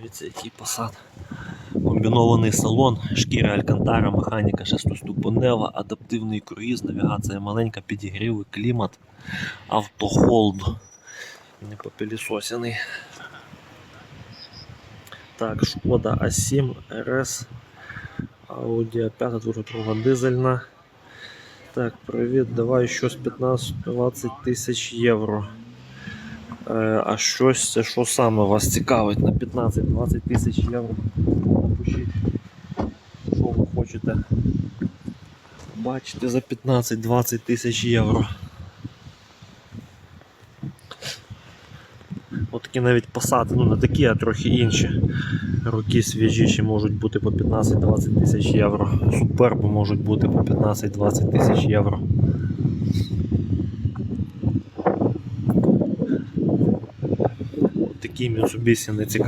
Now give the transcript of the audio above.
Дивіться, який посад. Комбінований салон, шкіра Алькантара, механіка шестиступенева, адаптивний круїз, навігація маленька, підігріви, клімат, автохолд. Не попілісосяний. Так, Шкода А7 РС. Audi 5 двохлітрова дизельна. Так, привіт, давай щось 15-20 тисяч євро. Е, а щось що саме вас цікавить на 15-20 тисяч євро? Напишіть, що ви хочете бачити за 15-20 тисяч євро. От такі навіть посади, ну не такі, а трохи інші. Роки свіжіші можуть бути по 15-20 тисяч євро. Суперби можуть бути по 15-20 тисяч євро. Такі Mitsubishi не цікаві.